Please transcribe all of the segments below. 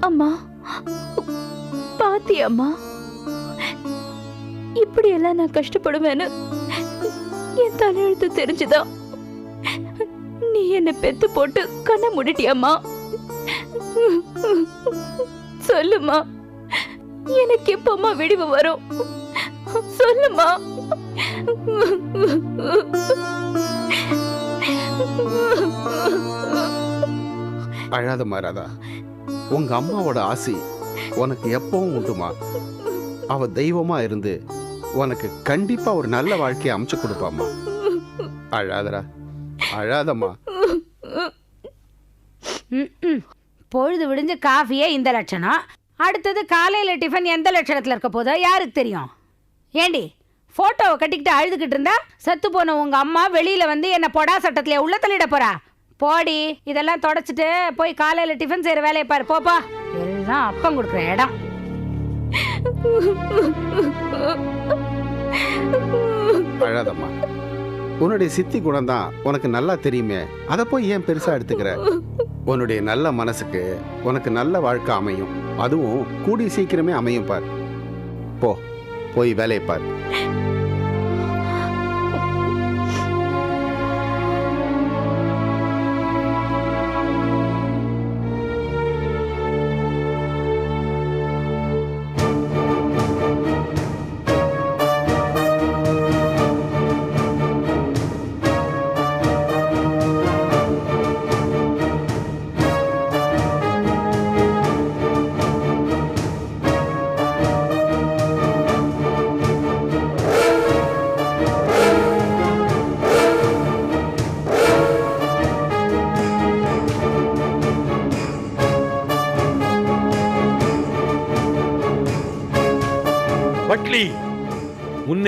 அம்மா பாத்தியம்மா இப்படி எல்லாம் நான் கஷ்டப்படுவேன்னு என் தலையெழுத்து தெரிஞ்சுதான் நீ என்ன பெத்து போட்டு கண்ணை முடிட்டியம்மா சொல்லுமா எனக்கு எப்பம்மா விடிவு வரும்? சொல்லுமா அழாத மாறாதா உங்க அம்மாவோட ஆசை உனக்கு எப்பவும் உண்டுமா? அவ தெய்வமா இருந்து உனக்கு கண்டிப்பா ஒரு நல்ல வாழ்க்கையை அமைச்சு கொடுப்பாமா அழாதடா அழாதம்மா. பொழுது விடிஞ்சு காஃபியே இந்த லட்சணம். அடுத்தது காலையில டிஃபன் எந்த லட்சணத்துல இருக்க போதோ யாருக்கு தெரியும்? ஏண்டி? போட்டோவை கட்டிக்கிட்டு அழுதுகிட்டு இருந்தா செத்து போன உங்க அம்மா வெளியில வந்து என்ன பொடா சட்டத்துல உள்ள தள்ளிட போறா. போடி இதெல்லாம் தொடச்சிட்டு போய் காலையில டிஃபன் செய்யற வேலையை பாரு போப்பா எல்லாம் அப்பம் கொடுக்குற இடம். அழாதம்மா. உன்னுடைய சித்தி குணம் தான் உனக்கு நல்லா தெரியுமே. அதை போய் ஏன் பெருசா எடுத்துக்கிற? உன்னுடைய நல்ல மனசுக்கு உனக்கு நல்ல வாழ்க்கை அமையும். அதுவும் கூடி சீக்கிரமே அமையும் பார். போ. போய் வேலையை பார்.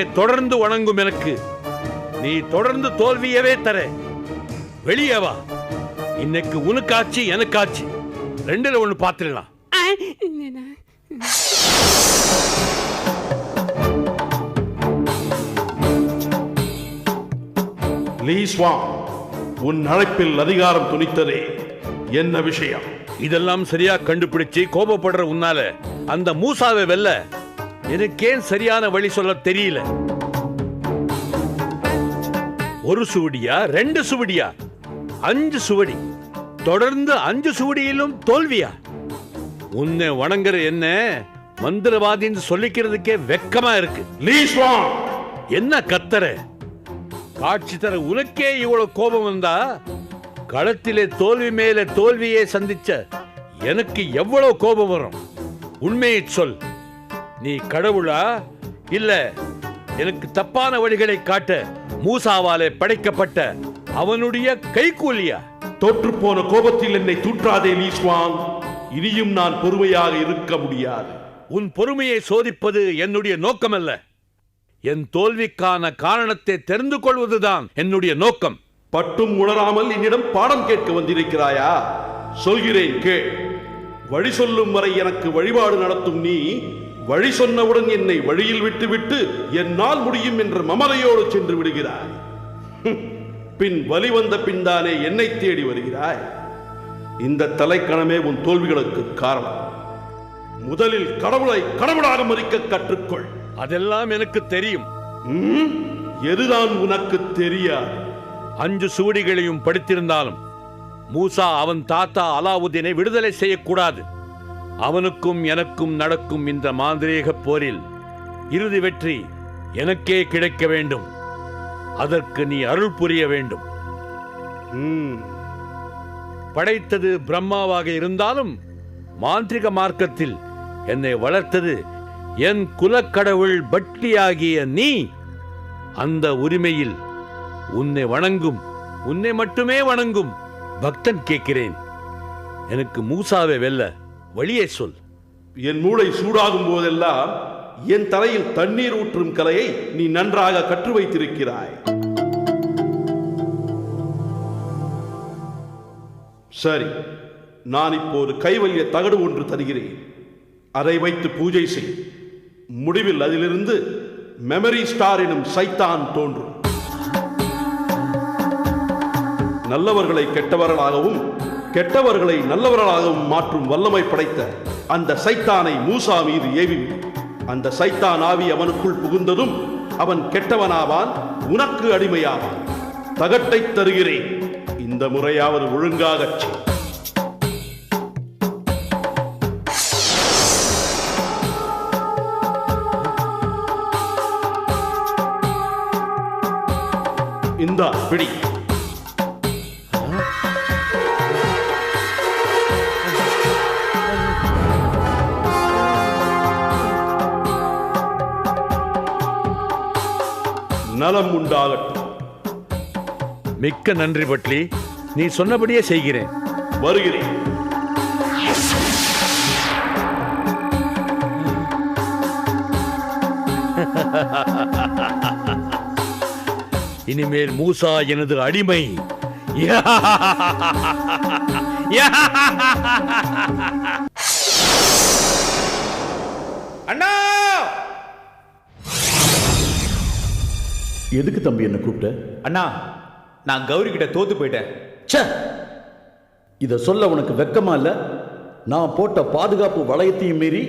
உன்னை தொடர்ந்து வணங்கும் எனக்கு. நீ தொடர்ந்து தோல்வியவே தர. வெளியே வா. இன்னைக்கு உனக்காச்சு எனக்காச்சு. ரெண்டுல ஒண்ணு பாத்துடலாம் உன் அழைப்பில் அதிகாரம் துணித்ததே என்ன விஷயம்? இதெல்லாம் சரியா கண்டுபிடிச்சு கோபப்படுற உன்னால அந்த மூசாவை வெல்ல எனக்கேன் சரியான வழி சொல்ல தெரியல. ஒரு சுவடியா ரெண்டு சுவடியா? அஞ்சு சுவடி. தொடர்ந்து அஞ்சு சுவடியிலும் தோல்வியா? உன்னை வணங்குற என்ன மந்திரவாதின்னு சொல்லிக்கிறதுக்கே வெக்கமா இருக்கு. என்ன கத்தர காட்சி தர உனக்கே இவ்வளவு கோபம் வந்தா களத்திலே தோல்வி மேல தோல்வியை சந்திச்ச எனக்கு எவ்வளவு கோபம் வரும்? உண்மையை சொல். நீ கடவுளா? இல்ல எனக்கு தப்பான வழிகளை காட்ட மூசாவாலே படைக்கப்பட்ட அவனுடைய கைக்கூலியா தோற்றுப்போன கோபத்தில் என்னை தூற்றாதே லீஸ்வாங் இனியும் நான் பொறுமையாக இருக்க முடியாது. உன் பொறுமையை சோதிப்பது என்னுடைய நோக்கமல்ல. என் தோல்விக்கான காரணத்தை தெரிந்து கொள்வதுதான் என்னுடைய நோக்கம். பட்டும் உணராமல் என்னிடம் பாடம் கேட்க வந்திருக்கிறாயா? சொல்கிறேன் கேள். வழி சொல்லும் வரை எனக்கு வழிபாடு நடத்தும் நீ வழி சொன்னவுடன் என்னை வழியில் விட்டுவிட்டு என்னால் முடியும் என்ற மமதையோடு சென்று விடுகிறாய். பின் வலி வந்த பின்தானே என்னை தேடி வருகிறாய். இந்த தலைக்கணமே உன் தோல்விகளுக்கு காரணம். முதலில் கடவுளை கடவுளாக மதிக்க கற்றுக்கொள். அதெல்லாம் எனக்கு தெரியும்? எதுதான் உனக்கு தெரியாது? அஞ்சு சுவடிகளையும் படித்திருந்தாலும் மூசா அவன் தாத்தா அலாவுதீனை விடுதலை செய்யக்கூடாது. அவனுக்கும் எனக்கும் நடக்கும் இந்த மாந்திரீக போரில் இறுதி வெற்றி எனக்கே கிடைக்க வேண்டும். அதற்கு நீ அருள் புரிய வேண்டும். படைத்தது பிரம்மாவாக இருந்தாலும் மாந்திரிக மார்க்கத்தில் என்னை வளர்த்தது என் குலக்கடவுள் பட்லியாகிய நீ அந்த உரிமையில் உன்னை வணங்கும் உன்னை மட்டுமே வணங்கும் பக்தன் கேட்கிறேன். எனக்கு மூசாவை வெல்ல வழியை சொல். என் மூளை சூடாகும் போதெல்லாம் என் தலையில் தண்ணீர் ஊற்றும் கலையை நீ நன்றாக கற்று வைத்திருக்கிறாய். சரி நான் இப்போது கைவல்ய தகடு ஒன்று தருகிறேன். அதை வைத்து பூஜை செய். முடிவில் அதிலிருந்து மெமரி ஸ்டார் எனும் சைத்தான் தோன்றும். நல்லவர்களை கெட்டவர்களாகவும் கெட்டவர்களை நல்லவர்களாகவும் மாற்றும் வல்லமை படைத்த அந்த சைத்தானை மூசா மீது ஏவி அந்த சைத்தான் ஆவி அவனுக்குள் புகுந்ததும் அவன் கெட்டவனாவான் உனக்கு அடிமையாவான். தகட்டை தருகிறேன். இந்த முறையாவது ஒழுங்காகச் செய். இந்தா பிடி. நலம் உண்டாகட்டும் மிக்க நன்றி பட்லி. நீ சொன்னபடியே செய்கிறேன். வருகிறேன். இனிமேல் மூசா எனது அடிமை. அண்ணா எதுக்கு தம்பி என்ன கூப்பிட்ட? அண்ணா நான் கௌரி கிட்ட தோத்து போயிட்டேன். ச்சே! இத சொல்ல உனக்கு வெக்கமா இல்ல? நான் போட்ட பாதுகாப்பு வளையத்தையும் மீறி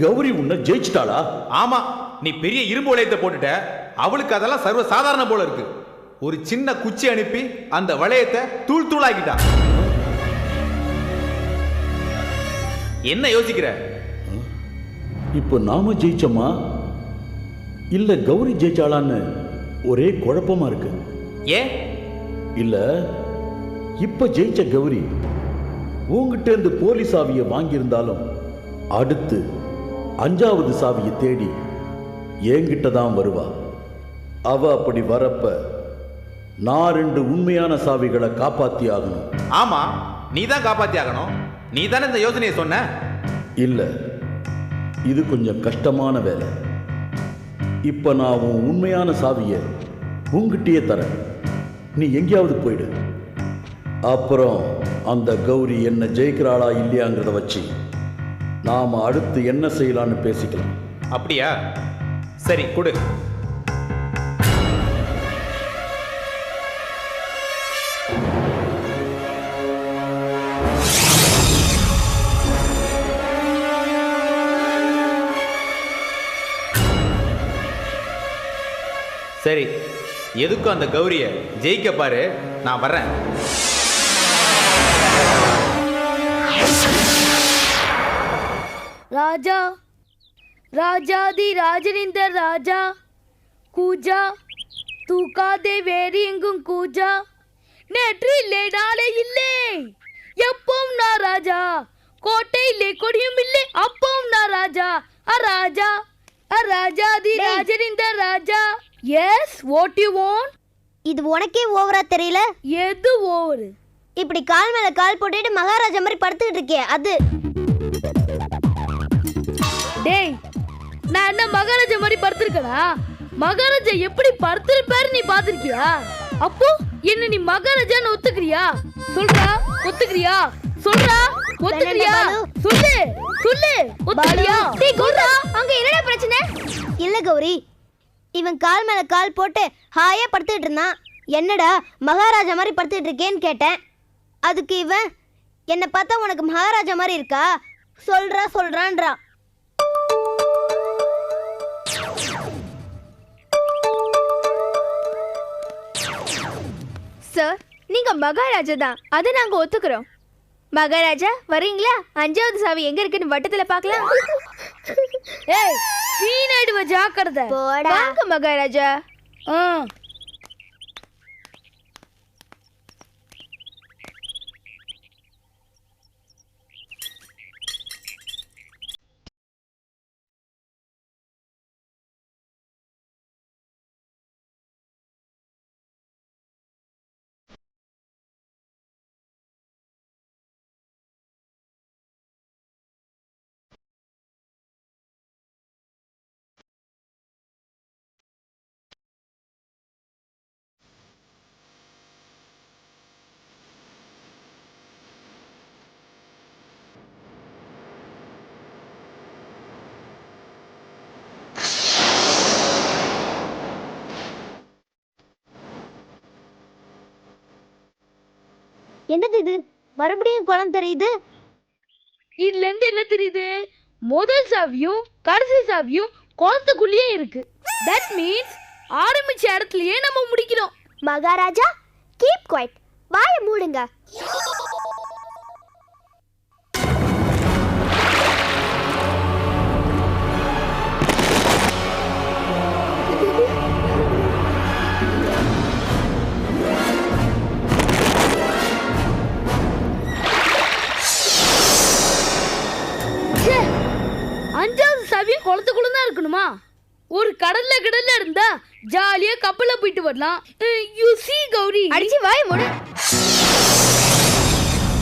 கௌரி உன்னை ஜெயிச்சிட்டாளா? ஆமா நீ பெரிய இரும்பு வளையத்தை போட்டுட்ட. அவளுக்கு அதெல்லாம் சர்வ சாதாரண போல இருக்கு. ஒரு சின்ன குச்சி அனுப்பி அந்த வளையத்தை தூள் தூளாக்கிட்டா என்ன யோசிக்கிற? இப்போ நாம ஜெயிச்சோமா? இல்ல கௌரி ஜெயிச்சாளான்னு ஒரே குழப்பமா இருக்கு. ஏன் இல்ல இப்ப ஜெயிச்ச கௌரி உங்ககிட்ட இருந்து போலீஸ் சாவியை வாங்கியிருந்தாலும் அடுத்து அஞ்சாவது சாவியை தேடி என்கிட்ட தான் வருவா. அவ அப்படி வரப்ப நான் ரெண்டு உண்மையான சாவிகளை காப்பாத்தி ஆகணும். ஆமா நீ தான் காப்பாத்தி ஆகணும். நீ தானே இந்த யோசனையை சொன்ன? இல்ல இது கொஞ்சம் கஷ்டமான வேலை. இப்போ நான் உன் உண்மையான சாவியை உங்ககிட்டயே தரேன். நீ எங்கேயாவது போயிடு. அப்புறம் அந்த கௌரி என்ன ஜெயிக்கிறாளா இல்லையாங்கிறத வச்சு நாம் அடுத்து என்ன செய்யலான்னு பேசிக்கலாம். அப்படியா? சரி கொடு. சரி எதுக்கும் அந்த கௌரிய ஜெயிக்க பாரு நான் வர்றேன். ராஜா ராஜாதி ராஜனிந்தர் ராஜா கூஜா தூக்காதே வேறு எங்கும் கூஜா நேற்று இல்லை நாளை இல்லை எப்பவும் நான் ராஜா கோட்டை இல்லை கொடியும் இல்லை அப்பவும் நான் ராஜா அ ராஜா அ ராஜாதி ராஜனிந்தர் ராஜா. எஸ் வாட் யூ வாண்ட் இது உனக்கே ஓவரா தெரியல? எது ஓவர் இப்படி கால் மேல கால் போட்டுட்டு மகாராஜா மாதிரி படுத்துக்கிட்டு இருக்கே அது. டேய் நான் என்ன மகாராஜா மாதிரி படுத்திருக்கனா? மகாராஜா எப்படி படுத்திருப்பாரு நீ பாத்திருக்கியா அப்போ என்ன நீ மகாராஜான்னு ஒத்துக்கிறியா? சொல்றா ஒத்துக்கிறியா? சொல்றா ஒத்துக்கிறியா. சொல்லு சொல்லு ஒத்துக்கிறியா? டேய், சொல்றா அங்க என்னடா பிரச்சனை? இல்ல கௌரி இவன் கால் மேல கால் போட்டு ஹாயா படுத்துக்கிட்டு இருந்தான். என்னடா மகாராஜா மாதிரி படுத்துக்கிட்டு இருக்கேன்னு கேட்டேன். அதுக்கு இவன் என்னை பார்த்தா உனக்கு மகாராஜா மாதிரி இருக்கா? சொல்றா சொல்றான்றா. சார் நீங்க மகாராஜா தான். அதை நாங்க ஒத்துக்கிறோம். மகாராஜா வரீங்களா? அஞ்சாவது சாவி எங்க இருக்குன்னு வட்டத்துல பார்க்கலாம். ஏய் சீனாயிடுவ ஜாக்கிரதை. வாங்க மகாராஜா. ஆ. என்னது இது? மறுபடியும் குளம் தெரியுது? இதுல இருந்து என்ன தெரியுது? முதல் சாவியும் கடைசி சாவியும் குளத்துக்குள்ளேயே இருக்கு. தட் மீன்ஸ் ஆரம்பிச்ச இடத்துலயே நம்ம முடிக்கிறோம். மகாராஜா கீப் குவைட் வாயை மூடுங்க. சாவியும் குளத்துக்குள்ள தான் இருக்கணுமா? ஒரு கடல்ல கடல்ல இருந்தா ஜாலியா கப்பல்ல போயிட்டு வரலாம். You see Gowri. அடிச்சு வாயை மூடு.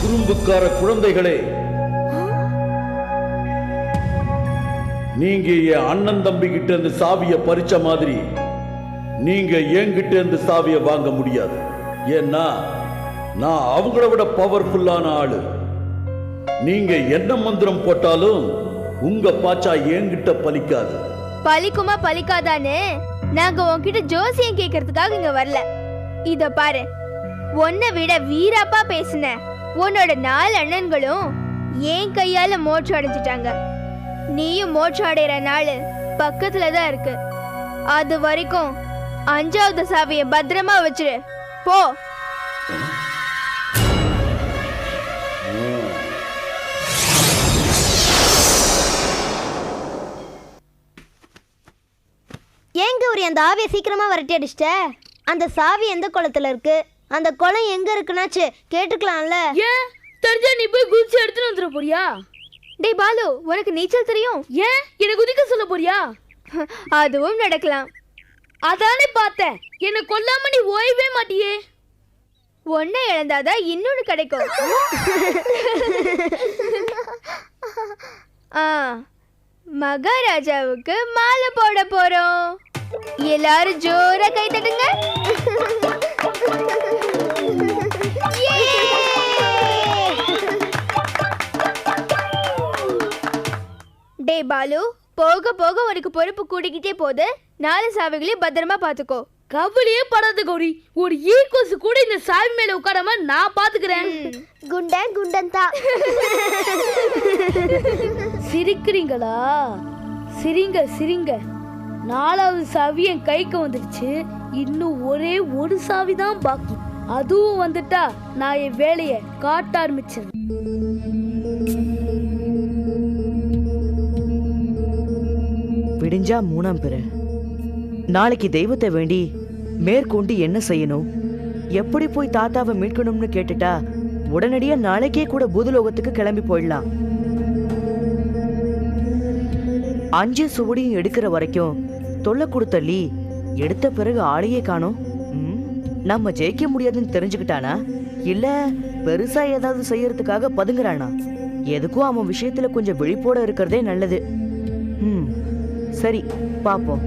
குறும்புக்கார குழந்தைகளே. நீங்க என் அண்ணன் தம்பி கிட்ட இருந்து சாவிய பறிச்ச மாதிரி நீங்க என்கிட்ட இருந்து சாவிய வாங்க முடியாது. ஏன்னா நான் அவங்கள விட பவர்ஃபுல்லான ஆளு. நீங்க என்ன மந்திரம் போட்டாலும் உங்க பாச்சா என்கிட்ட பலிக்காது. பலிக்குமா பலிக்காதானே நாங்க உன்கிட்ட ஜோசியம் கேட்கறதுக்காக இங்க வரல. இத பாரு. உன்னை விட வீராப்பா பேசின உன்னோட நாலு அண்ணன்களும் ஏன் கையால மோட்சம் அடைஞ்சிட்டாங்க. நீயும் மோட்சம் அடைகிற நாள் பக்கத்துல தான் இருக்கு. அது வரைக்கும் அஞ்சாவது சாவியை பத்திரமா வச்சிரு. போ. கௌரி அந்த ஆவியை சீக்கிரமா விரட்டி அடிச்சிட்ட அந்த சாவி எந்த குளத்துல இருக்கு? அந்த குளம் எங்க இருக்குன்னாச்சு கேட்டுக்கலாம்ல. ஏன்? தெரிஞ்சா நீ போய் குதிச்சு எடுத்துட்டு வந்துட போறியா? டேய் பாலு உனக்கு நீச்சல் தெரியும்? ஏன்? என்ன குதிக்க சொல்ல போறியா? அதுவும் நடக்கலாம். அதானே பார்த்தேன். என்ன கொல்லாம நீ ஓயவே மாட்டியே. ஒன்னை இழந்தாதான் இன்னொன்னு கிடைக்கும். ஆ மகாராஜாவுக்கு மாலை போட போறோம். எல்லாரும் ஜோரா கை தட்டுங்க. டே பாலு போக போக உனக்கு பொறுப்பு கூடிக்கிட்டே போகுது. நாலு சாவிகளையும் பத்திரமா பாத்துக்கோ. கவலையே படாத கௌரி. ஒரு ஈ கொசு கூட இந்த சாவி மேல உட்காராம நான் பாத்துக்கிறேன். குண்டன் குண்டன் தான் சிரிக்கிறீங்களா? சிரிங்க சிரிங்க. நாலாவது சாவி என் கைக்கு வந்துடுச்சு. இன்னும் ஒரே ஒரு சாவி தான் பாக்கி. அதுவும் வந்துட்டா நான் என் வேலையை காட்ட ஆரம்பிச்சேன் விடிஞ்சா மூணாம் பிற. நாளைக்கு தெய்வத்தை வேண்டி மேற்கொண்டு என்ன செய்யணும்? எப்படி போய் தாத்தாவை மீட்கணும்னு கேட்டுட்டா உடனடியா நாளைக்கே கூட பூதலோகத்துக்கு கிளம்பி போயிடலாம். அஞ்சு சுவடியும் எடுக்கிற வரைக்கும் தொல்லை கொடுத்த லீ. எடுத்த பிறகு ஆளையே காணோம். ம், நம்ம ஜெயிக்க முடியாதுன்னு தெரிஞ்சுக்கிட்டானா? இல்ல பெருசா ஏதாவது செய்யறதுக்காக பதுங்குறானா? எதுக்கும் அவன் விஷயத்துல கொஞ்சம் விழிப்போட இருக்கிறதே நல்லது. ம் சரி பாப்போம்.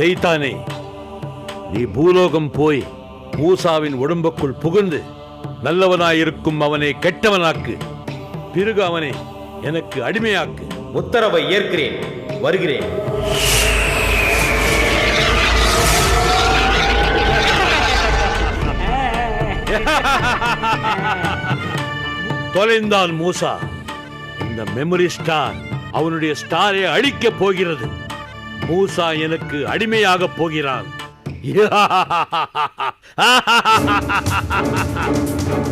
செய்தானே நீ பூலோகம் போய் மூசாவின் உடம்புக்குள் புகுந்து நல்லவனாயிருக்கும் அவனை கெட்டவனாக்கு. பிறகு அவனை எனக்கு அடிமையாக்கு. உத்தரவை ஏற்கிறேன். வருகிறேன். தொலைந்தான் மூசா. இந்த மெமரி ஸ்டார் அவனுடைய ஸ்டாரை அழிக்கப் போகிறது. மூசா எனக்கு அடிமையாக போகிறான்.